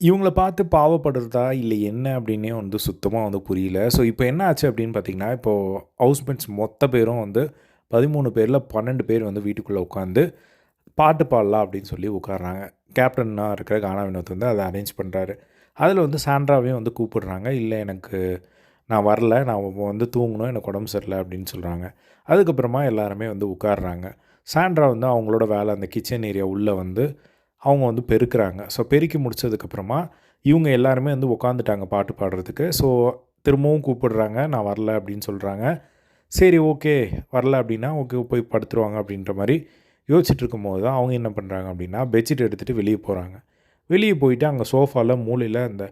இவங்கள பார்த்து பாவப்படுறதா இல்லை என்ன அப்படின்னே வந்து சுத்தமாக வந்து புரியல. ஸோ இப்போ என்ன ஆச்சு அப்படின்னு பார்த்தீங்கன்னா இப்போது ஹவுஸ்மேட்ஸ் மொத்த பேரும் வந்து பதிமூணு பேரில் பன்னெண்டு பேர் வந்து வீட்டுக்குள்ளே உட்காந்து பாட்டு பாடலாம் அப்படின்னு சொல்லி உட்காடுறாங்க கேப்டன்னாக இருக்கிற கானா வினோத் வந்து அதை அரேஞ்ச் பண்ணுறாரு அதில் வந்து சாண்ட்ராவையும் வந்து கூப்பிடுறாங்க. இல்லை எனக்கு நான் வரல நான் வந்து தூங்கணும் எனக்கு உடம்பு சரியில்லை அப்படின்னு சொல்கிறாங்க அதுக்கப்புறமா எல்லாருமே வந்து உட்காடுறாங்க சாண்ட்ரா வந்து அவங்களோட வேலை அந்த கிச்சன் ஏரியா உள்ளே வந்து அவங்க வந்து பெருக்கிறாங்க. ஸோ பெருக்கி முடிச்சதுக்கப்புறமா இவங்க எல்லாருமே வந்து உட்காந்துட்டாங்க பாட்டு பாடுறதுக்கு. ஸோ திரும்பவும் கூப்பிடுறாங்க நான் வரல அப்படின்னு சொல்கிறாங்க சரி ஓகே வரல அப்படின்னா ஓகே போய் படுத்துருவாங்க அப்படின்ற மாதிரி யோசிச்சுட்டு இருக்கும்போது தான் அவங்க என்ன பண்ணுறாங்க அப்படின்னா பெட்ஷீட் எடுத்துகிட்டு வெளியே போகிறாங்க வெளியே போயிட்டு அங்கே சோஃபாவில் மூலையில் அந்த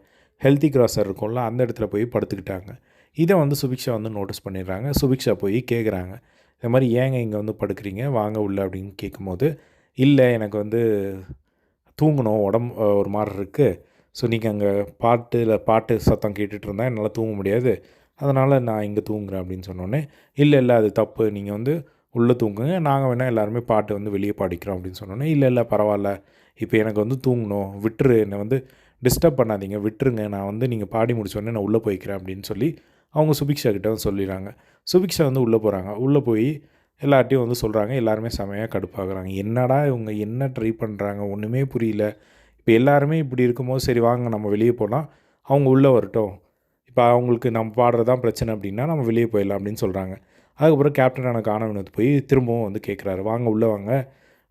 ஹெல்த்தி கிராசர் இருக்கும்ல அந்த இடத்துல போய் படுத்துக்கிட்டாங்க. இதை வந்து சுபிக்ஷா வந்து நோட்டீஸ் பண்ணிடுறாங்க. சுபிக்ஷா போய் கேட்குறாங்க இந்த மாதிரி ஏங்க இங்கே வந்து படுக்கிறீங்க? வாங்க உள்ள அப்படின்னு கேட்கும்போது இல்லை எனக்கு வந்து தூங்கணும் உடம்பு ஒரு மாதிரி இருக்குது ஸோ நீங்கள் அங்கே பாட்டு இல்லை பாட்டு சத்தம் கேட்டுட்டு இருந்தால் என்னால் தூங்க முடியாது. அதனால் நான் இங்கே தூங்குறேன் அப்படின்னு சொன்னோன்னே இல்லை இல்லை அது தப்பு. நீங்கள் வந்து உள்ளே தூங்குங்க. நாங்கள் வேணால் எல்லாருமே பாட்டு வந்து வெளியே பாடிக்கிறோம் அப்படின்னு சொன்னோன்னே இல்லை இல்லை பரவாயில்ல இப்போ எனக்கு வந்து தூங்கணும். விட்டுரு. என்னை வந்து டிஸ்டர்ப் பண்ணாதீங்க. விட்டுருங்க. நான் வந்து நீங்கள் பாடி முடிச்சோடனே நான் உள்ளே போய்க்கிறேன் அப்படின்னு சொல்லி அவங்க சுபிக்ஷா கிட்ட வந்து சொல்லிடுறாங்க சுபிக்ஷா வந்து உள்ளே போகிறாங்க உள்ளே போய் எல்லார்ட்டையும் வந்து சொல்கிறாங்க எல்லாருமே செமையாக கடுப்பாகிறாங்க. என்னடா இவங்க என்ன ட்ரை பண்ணுறாங்க ஒன்றுமே புரியல. இப்போ எல்லாருமே இப்படி இருக்கும்போது சரி வாங்க நம்ம வெளியே போனால் அவங்க உள்ளே வரட்டும். இப்போ அவங்களுக்கு நம்ம பாடுறது தான் பிரச்சனை அப்படின்னா நம்ம வெளியே போயிடலாம் அப்படின்னு சொல்கிறாங்க அதுக்கப்புறம் கேப்டன் எனக்கு ஆனவனத்து போய் திரும்பவும் வந்து கேட்குறாரு வாங்க உள்ளே வாங்க.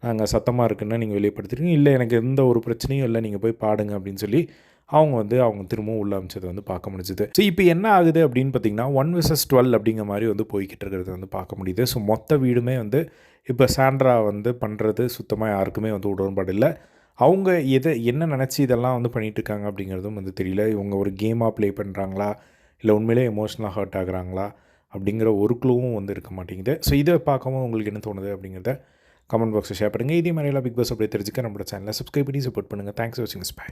நாங்கள் சத்தமாக இருக்குன்னு நீங்கள் வெளியே இல்லை எனக்கு எந்த ஒரு பிரச்சனையும் இல்லை. நீங்கள் போய் பாடுங்க அப்படின்னு சொல்லி அவங்க வந்து அவங்க திரும்பவும் உள்ள அமைச்சதை வந்து பார்க்க முடிஞ்சுது. ஸோ இப்போ என்ன ஆகுது அப்படின்னு பார்த்தீங்கன்னா ஒன் விசஸ் டுவெல் அப்படிங்கிற மாதிரி வந்து போய்கிட்டு இருக்கிறது வந்து பார்க்க முடியுது. ஸோ மொத்த வீடுமே வந்து இப்போ சாண்ட்ரா வந்து பண்ணுறது சுத்தமாக யாருக்குமே வந்து உடன்பாடு இல்லை. அவங்க எதை என்ன நினச்சி இதெல்லாம் வந்து பண்ணிகிட்டு இருக்காங்க அப்படிங்கிறதும் வந்து தெரியல. இவங்க ஒரு கேமாக ப்ளே பண்ணுறாங்களா இல்லை உண்மையிலே எமோஷ்னலாக ஹர்ட் ஆகுறாங்களா? அப்படிங்கிற ஒரு க்ளூவும் வந்து இருக்க மாட்டேங்குது. ஸோ இதை பார்க்கவும் உங்களுக்கு என்ன தோணுது அப்படிங்கிறத கமெண்ட் பாக்ஸில் ஷேர் பண்ணுங்கள் இதே மாதிரிலாம் பிக் பாஸ் அப்படி தெரிஞ்சுக்க நம்மளோட சேனலை சப்ஸ்கிரைப் பண்ணி சப்போர்ட் பண்ணுங்கள் தேங்க்ஸ் வாட்சிங் ஸ்பை